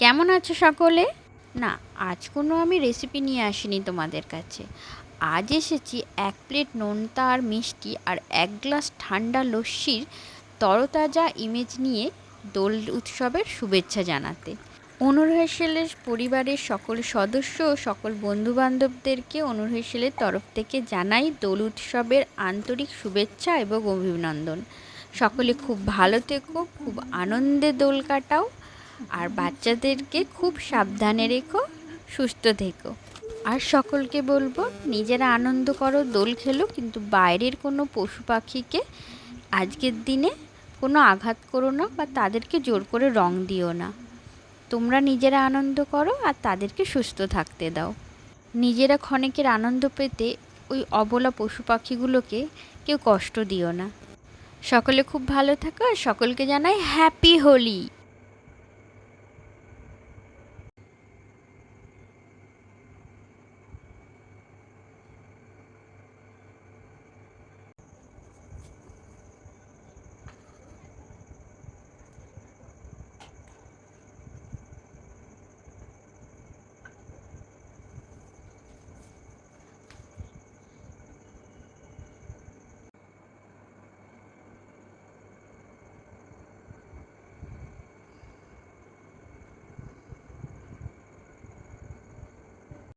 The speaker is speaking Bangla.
কেমন আছো সকলে? না, আজ কোনো আমি রেসিপি নিয়ে আসিনি তোমাদের কাছে। আজ এসেছি এক প্লেট নোনতা আর মিষ্টি আর এক গ্লাস ঠান্ডা লস্যির তরতাজা ইমেজ নিয়ে দোল উৎসবের শুভেচ্ছা জানাতে। অনুর হেসেলের পরিবারের সকল সদস্য ও সকল বন্ধুবান্ধবদেরকে অনুর হেসেলের তরফ থেকে জানাই দোল উৎসবের আন্তরিক শুভেচ্ছা এবং অভিনন্দন। সকলে খুব ভালো থেকো, খুব আনন্দে দোল কাটাও। আর বাচ্চাদেরকে খুব সাবধানে রেখো, সুস্থ থেকো। আর সকলকে বলব, নিজেরা আনন্দ করো, দোল খেলো, কিন্তু বাইরের কোনো পশু পাখিকে আজকের দিনে কোনো আঘাত করো না বা তাদেরকে জোর করে রং দিও না। তোমরা নিজেরা আনন্দ করো আর তাদেরকে সুস্থ থাকতে দাও। নিজেরা ক্ষণিকের আনন্দ পেতে ওই অবলা পশু পাখিগুলোকে কেউ কষ্ট দিও না। সকলে খুব ভালো থাকো আর সকলকে জানাই হ্যাপি হোলি